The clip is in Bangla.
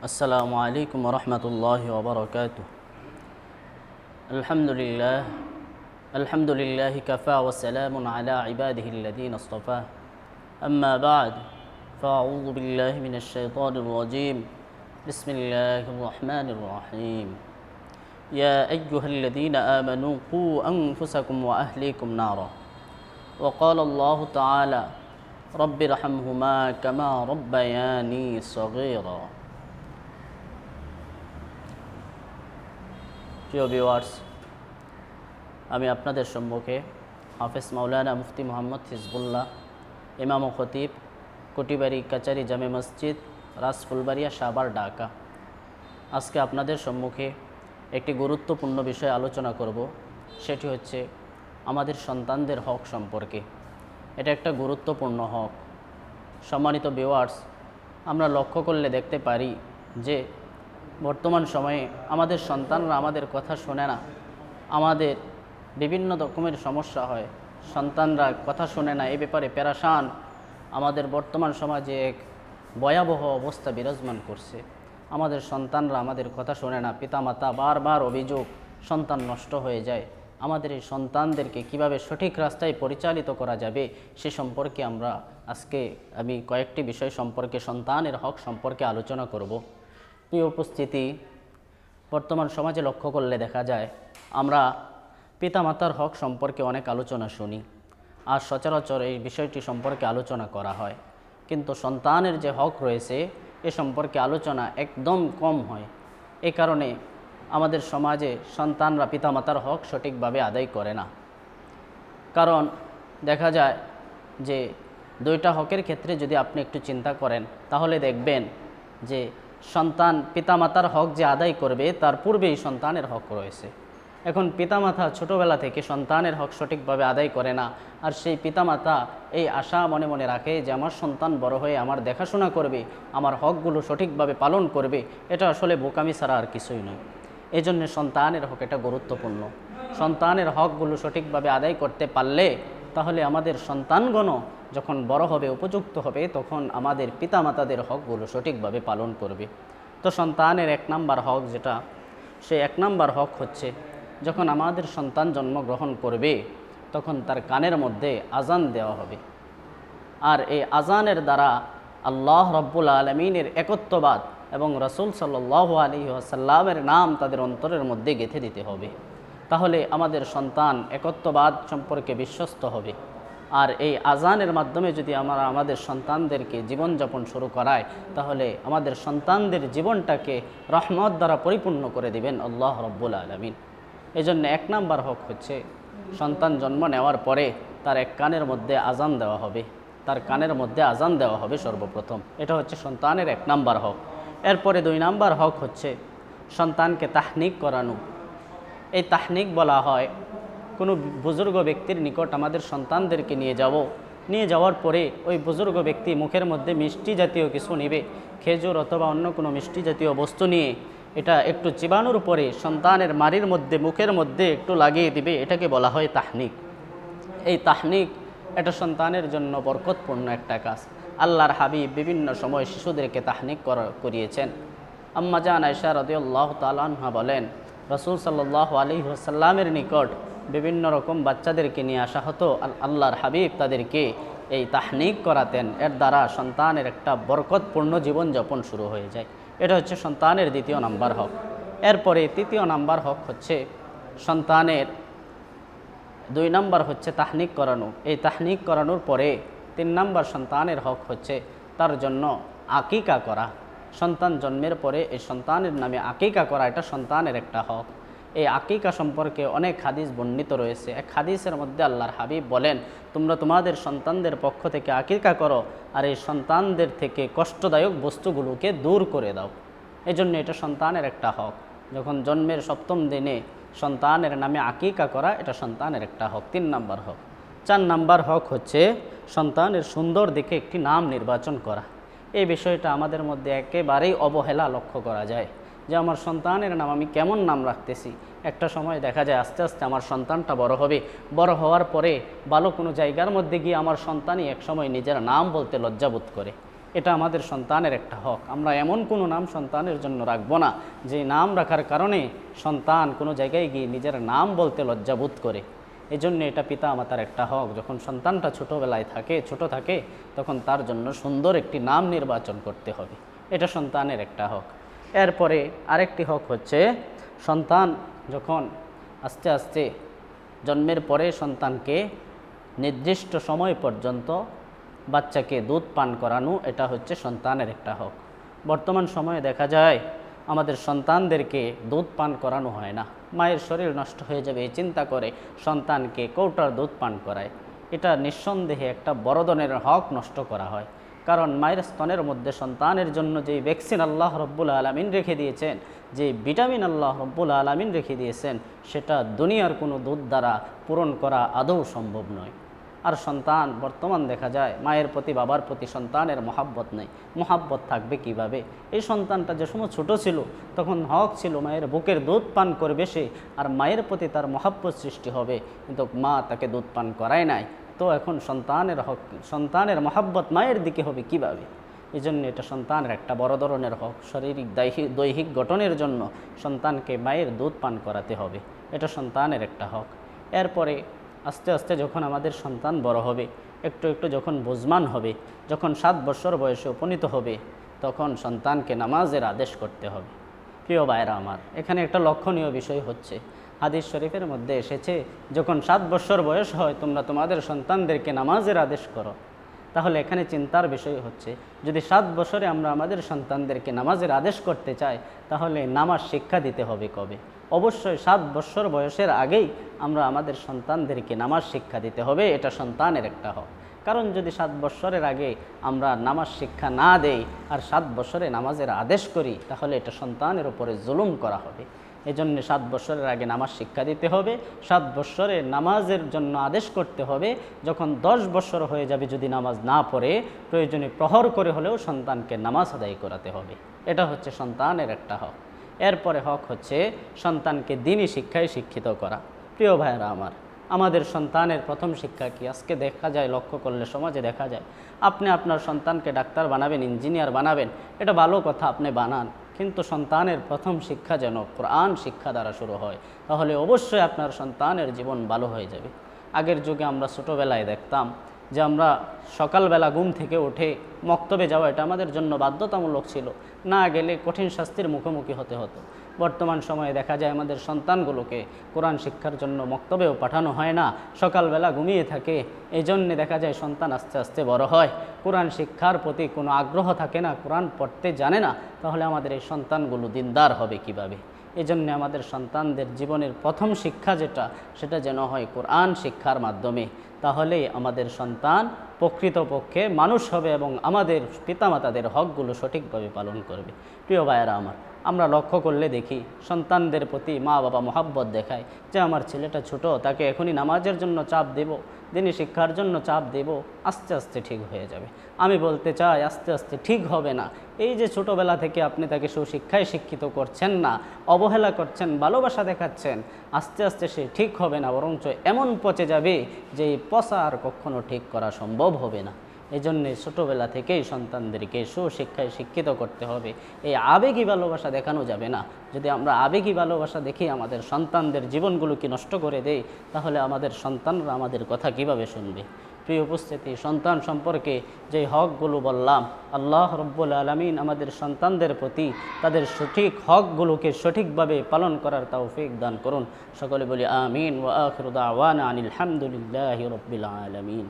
السلام عليكم ورحمة الله وبركاته. الحمد لله الحمد لله كفى وسلام على عباده الذين اصطفاه أما بعد فأعوذ بالله من الشيطان الرجيم. بسم الله الرحمن الرحيم. يا أيها الذين آمنوا قوا أنفسكم وأهليكم نارا. وقال الله تعالى رب ارحمهما كما ربياني صغيرا. প্রিয় ভিউয়ার্স আমি আপনাদের সম্মুখে হাফেজ মাওলানা মুফতি মোহাম্মদ হিজবুল্লাহ, ইমাম খতিব, কুটিবাড়ি কাচারি জামে মসজিদ রাসফুলবাড়িয়া সাবার ঢাকা। আজকে আপনাদের সম্মুখে একটি গুরুত্বপূর্ণ বিষয় আলোচনা করব, সেটি হচ্ছে আমাদের সন্তানদের হক সম্পর্কে। এটা একটা গুরুত্বপূর্ণ হক। সম্মানিত ভিউয়ার্স আমরা লক্ষ্য করলে দেখতে পারি যে বর্তমান সময়ে আমাদের সন্তানরা আমাদের কথা শোনে না। আমাদের বিভিন্ন রকমের সমস্যা হয়। সন্তানরা কথা শোনে না, এ ব্যাপারে প্যারাসান আমাদের বর্তমান সমাজে এক ভয়াবহ অবস্থা বিরাজমান করছে। আমাদের সন্তানরা আমাদের কথা শোনে না। পিতামাতা বারবার অভিযোগ, সন্তান নষ্ট হয়ে যায়। আমাদের এই সন্তানদেরকে কীভাবে সঠিক রাস্তায় পরিচালিত করা যাবে, সে সম্পর্কে আমরা আজকে আমি কয়েকটি বিষয় সম্পর্কে, সন্তানের হক সম্পর্কে আলোচনা করব। প্রিয় উপস্থিতি, বর্তমান সমাজে লক্ষ্য করলে দেখা যায়, আমরা পিতামাতার হক সম্পর্কে অনেক আলোচনা শুনি। আর সচরাচর এই বিষয়টি সম্পর্কে আলোচনা করা হয়। কিন্তু সন্তানের যে হক রয়েছে, এ সম্পর্কে আলোচনা একদম কম হয়। এ কারণে আমাদের সমাজে সন্তানরা পিতামাতার হক সঠিকভাবে আদায় করে না। কারণ দেখা যায় যে, দুইটা হকের ক্ষেত্রে যদি আপনি একটু চিন্তা করেন, তাহলে দেখবেন যে সন্তান পিতামাতার হক যে আদায় করবে, তার পূর্বেই সন্তানের হক রয়েছে। এখন পিতামাতা ছোটোবেলা থেকে সন্তানের হক সঠিকভাবে আদায় করে না, আর সেই পিতামাতা এই আশা মনে মনে রাখে যে, আমার সন্তান বড় হয়ে আমার দেখাশোনা করবে, আমার হকগুলো সঠিকভাবে পালন করবে। এটা আসলে বোকামি ছাড়া আর কিছুই নয়। এই জন্যে সন্তানের হক এটা গুরুত্বপূর্ণ। সন্তানের হকগুলো সঠিকভাবে আদায় করতে পারলে, তাহলে আমাদের সন্তানগণও যখন বড় হবে, উপযুক্ত হবে, তখন আমাদের পিতামাতাদের হকগুলো সঠিকভাবে পালন করবে। তো সন্তানের এক নাম্বার হক যেটা, সে এক নাম্বার হক হচ্ছে, যখন আমাদের সন্তান জন্মগ্রহণ করবে, তখন তার কানের মধ্যে আজান দেওয়া হবে। আর এই আজানের দ্বারা আল্লাহ রব্বুল আলমিনের একত্ববাদ এবং রসুল সাল্লাহ আলী আসাল্লামের নাম তাদের অন্তরের মধ্যে গেঁথে দিতে হবে। তাহলে আমাদের সন্তান একত্ববাদ সম্পর্কে বিশ্বস্ত হবে। আর এই আজানের মাধ্যমে যদি আমরা আমাদের সন্তানদেরকে জীবনযাপন শুরু করায় তাহলে আমাদের সন্তানদের জীবনটাকে রহমত দ্বারা পরিপূর্ণ করে দিবেন আল্লাহ রব্বুল আলমিন। এই জন্য এক নাম্বার হক হচ্ছে সন্তান জন্ম নেওয়ার পরে তার এক কানের মধ্যে আজান দেওয়া হবে। তার কানের মধ্যে আজান দেওয়া হবে সর্বপ্রথম। এটা হচ্ছে সন্তানের এক নাম্বার হক। এরপরে দুই নাম্বার হক হচ্ছে সন্তানকে তাহনিক করানো। এই তাহনিক বলা হয় কোনো বুজুর্গ ব্যক্তির নিকট আমাদের সন্তানদেরকে নিয়ে যাব। নিয়ে যাওয়ার পরে ওই বুজুর্গ ব্যক্তি মুখের মধ্যে মিষ্টি জাতীয় কিছু নেবে, খেজুর অথবা অন্য কোনো মিষ্টি জাতীয় বস্তু নিয়ে। এটা একটু চিবানোর পরে সন্তানের মারির মধ্যে, মুখের মধ্যে একটু লাগিয়ে দিবে, এটাকে বলা হয় তাহনিক। এই তাহনিক এটা সন্তানের জন্য বরকতপূর্ণ একটা কাজ। আল্লাহর হাবিব বিভিন্ন সময় শিশুদেরকে তাহনিক করিয়েছেন। আম্মা জান আয়সা রদিউল্লাহ তালহা বলেন, রসুল সাল্লাহ আলী সাল্লামের নিকট বিভিন্ন রকম বাচ্চাদেরকে নিয়ে আসা হতো। আল্লাহর হাবিব তাদেরকে এই তাহনিক করাতেন। এর দ্বারা সন্তানের একটা বরকতপূর্ণ জীবনযাপন শুরু হয়ে যায়। এটা হচ্ছে সন্তানের দ্বিতীয় নাম্বার হক। এরপরে তৃতীয় নাম্বার হক হচ্ছে সন্তানের দুই নাম্বার হচ্ছে তাহনিক করানো। এই তাহনিক করানোর পরে তিন নাম্বার সন্তানের হক হচ্ছে তার জন্য আকিকা করা। সন্তান জন্মের পরে এই সন্তানের নামে আকিকা করা, এটা সন্তানের একটা হক। এই আকিকা সম্পর্কে অনেক হাদিস বর্ণিত রয়েছে। এক হাদিসের মধ্যে আল্লাহর হাবিব বলেন, তোমরা তোমাদের সন্তানদের পক্ষ থেকে আকিকা করো আর এই সন্তানদের থেকে কষ্টদায়ক বস্তুগুলোকে দূর করে দাও। এই জন্য এটা সন্তানের একটা হক। যখন জন্মের সপ্তম দিনে সন্তানের নামে আকিকা করা, এটা সন্তানের একটা হক। তিন নাম্বার হক। চার নাম্বার হক হচ্ছে সন্তানের সুন্দর দিকে একটি নাম নির্বাচন করা। এই বিষয়টা আমাদের মধ্যে একেবারেই অবহেলা লক্ষ্য করা যায়। যে আমার সন্তানের নাম আমি কেমন নাম রাখতেছি? একটা সময় দেখা যায় আস্তে আস্তে আমার সন্তানটা বড় হবে। বড় হওয়ার পরে ভালো কোনো জায়গার মধ্যে গিয়ে আমার সন্তানই এক সময় নিজের নাম বলতে লজ্জাবোধ করে। এটা আমাদের সন্তানের একটা হক। আমরা এমন কোনো নাম সন্তানের জন্য রাখব না যে নাম রাখার কারণে সন্তান কোনো জায়গায় গিয়ে নিজের নাম বলতে লজ্জাবোধ করে। এজন্য এটা পিতা মাতার একটা হক। যখন সন্তানটা ছোটোবেলায় থাকে, ছোট থাকে, তখন তার জন্য সুন্দর একটি নাম নির্বাচন করতে হবে। এটা সন্তানের একটা হক। এরপরে আরেকটি হক হচ্ছে সন্তান যখন আস্তে আস্তে জন্মের পরে সন্তানকে নির্দিষ্ট সময় পর্যন্ত বাচ্চাকে দুধ পান করানো, এটা হচ্ছে সন্তানের একটা হক। বর্তমান সময়ে দেখা যায় আমাদের সন্তানদেরকে দুধ পান করানো হয় না। মায়ের শরীর নষ্ট হয়ে যাবে, এই চিন্তা করে সন্তানকে কৌটার দুধ পান করায়। এটা নিঃসন্দেহে একটা বড় ধরনের হক নষ্ট করা হয়। কারণ মায়ের স্তনের মধ্যে সন্তানের জন্য যে ভ্যাকসিন আল্লাহ রব্বুল আলমিন রেখে দিয়েছেন যে ভিটামিন আল্লাহ রব্বুল আলমিন রেখে দিয়েছেন, সেটা দুনিয়ার কোনো দুধ দ্বারা পূরণ করা আদৌ সম্ভব নয়। আর সন্তান, বর্তমান দেখা যায়, মায়ের প্রতি, বাবার প্রতি সন্তানের মহাব্বত নেই। মহাব্বত থাকবে কীভাবে? এই সন্তানটা যে সময় ছোটো ছিল, তখন হক ছিল মায়ের বুকের দুধ পান করবে সে, আর মায়ের প্রতি তার মহাব্বত সৃষ্টি হবে। কিন্তু মা তাকে দুধ পান করায় নাই। তো এখন সন্তানের হক, সন্তানের মহাব্বত মায়ের দিকে হবে কীভাবে? এই জন্য এটা সন্তানের একটা বড় ধরনের হক। শারীরিক দৈহিক দৈহিক গঠনের জন্য সন্তানকে মায়ের দুধ পান করাতে হবে। এটা সন্তানের একটা হক। এরপরে আস্তে আস্তে যখন আমাদের সন্তান বড় হবে, একটু একটু যখন বুঝমান হবে, যখন সাত বছর বয়সে উপনীত হবে, তখন সন্তানকে নামাজের আদেশ করতে হবে। প্রিয় ভাইরা আমার, এখানে একটা লক্ষণীয় বিষয় হচ্ছে হাদিস শরীফের মধ্যে এসেছে, যখন সাত বছর বয়স হয়, তোমরা তোমাদের সন্তানদেরকে নামাজের আদেশ করো। তাহলে এখানে চিন্তার বিষয় হচ্ছে, যদি সাত বছরে আমরা আমাদের সন্তানদেরকে নামাজের আদেশ করতে চাই, তাহলে নামাজ শিক্ষা দিতে হবে কবে? অবশ্যই সাত বছর বয়সের আগেই আমরা আমাদের সন্তানদেরকে নামাজ শিক্ষা দিতে হবে, এটা সন্তানের একটা হক। কারণ যদি সাত বছরের আগে আমরা নামাজ শিক্ষা না দেই, আর সাত বছরে নামাজের আদেশ করি, তাহলে এটা সন্তানের উপরে জুলুম করা হবে। এই জন্য সাত বছরের আগে নামাজ শিক্ষা দিতে হবে, সাত বছরে নামাজের জন্য আদেশ করতে হবে। যখন দশ বছর হয়ে যাবে যদি নামাজ না পড়ে, প্রয়োজনে প্রহর করে হলেও সন্তানকে নামাজ আদায় করাতে হবে। এটা হচ্ছে সন্তানের একটা হক। এরপরে হক হচ্ছে সন্তানকে দিনই শিক্ষায় শিক্ষিত করা। প্রিয় ভাইয়েরা আমার, আমাদের সন্তানের প্রথম শিক্ষা কি? আজকে দেখা যায়, লক্ষ্য করলে সমাজে দেখা যায়। আপনি আপনার সন্তানকে ডাক্তার বানাবেন, ইঞ্জিনিয়ার বানাবেন, এটা ভালো কথা, আপনি বানান। কিন্তু সন্তানের প্রথম শিক্ষা যেন কোরআন শিক্ষা দ্বারা শুরু হয়, তাহলে অবশ্যই আপনার সন্তানের জীবন ভালো হয়ে যাবে। আগের যুগে আমরা ছোটোবেলায় দেখতাম যে আমরা সকালবেলা ঘুম থেকে উঠে মক্তবে যাওয়া এটা আমাদের জন্য বাধ্যতামূলক ছিল। না গেলে কঠিন শাস্তির মুখোমুখি হতে হতো। বর্তমান সময়ে দেখা যায় আমাদের সন্তানগুলোকে কোরআন শিক্ষার জন্য মক্তবেও পাঠানো হয় না। সকালবেলা ঘুমিয়ে থাকে এই জন্যে দেখা যায় সন্তান আস্তে আস্তে বড় হয়। কোরআন শিক্ষার প্রতি কোনো আগ্রহ থাকে না, কোরআন পড়তে জানে না, তাহলে আমাদের এই সন্তানগুলো দিনদার হবে কীভাবে? এই জন্য আমাদের সন্তানদের জীবনের প্রথম শিক্ষা যেটা, সেটা যেন হয় কোরআন শিক্ষার মাধ্যমে। তাহলে আমাদের সন্তান প্রকৃতপক্ষে মানুষ হবে এবং আমাদের পিতামাতাদের হকগুলো সঠিকভাবে পালন করবে। প্রিয় ভাইয়েরা আমার আমরা লক্ষ্য করলে দেখি সন্তানদের প্রতি মা বাবা মহাব্বত দেখায় যে আমার ছেলেটা ছোট, তাকে এখনই নামাজের জন্য চাপ দেব দিনই শিক্ষার জন্য চাপ দেব, আস্তে আস্তে ঠিক হয়ে যাবে। আমি বলতে চাই, আস্তে আস্তে ঠিক হবে না। এই যে ছোটোবেলা থেকে আপনি তাকে সুশিক্ষায় শিক্ষিত করছেন না, অবহেলা করছেন, ভালোবাসা দেখাচ্ছেন, আস্তে আস্তে সে ঠিক হবে না, বরঞ্চ এমন পচে যাবে যে পচা আর কখনো ঠিক করা সম্ভব হবে না। এই জন্যে ছোটোবেলা থেকেই সন্তানদেরকে সুশিক্ষায় শিক্ষিত করতে হবে। এই আবেগী ভালোবাসা দেখানো যাবে না। যদি আমরা আবেগী ভালোবাসা দেখি আমাদের সন্তানদের জীবনগুলোকে নষ্ট করে দেই, তাহলে আমাদের সন্তানরা আমাদের কথা কীভাবে শুনবে? প্রিয় উপস্থিতি, সন্তান সম্পর্কে যে হকগুলো বললাম, আল্লাহ রব্বুল আলমিন আমাদের সন্তানদের প্রতি তাদের সঠিক হকগুলোকে সঠিকভাবে পালন করার তৌফিক দান করুন। সকলে বলি আমিন ওয়া আখিরু দাওয়ানা আনিল হামদুলিল্লাহি রব্বিল আলামিন।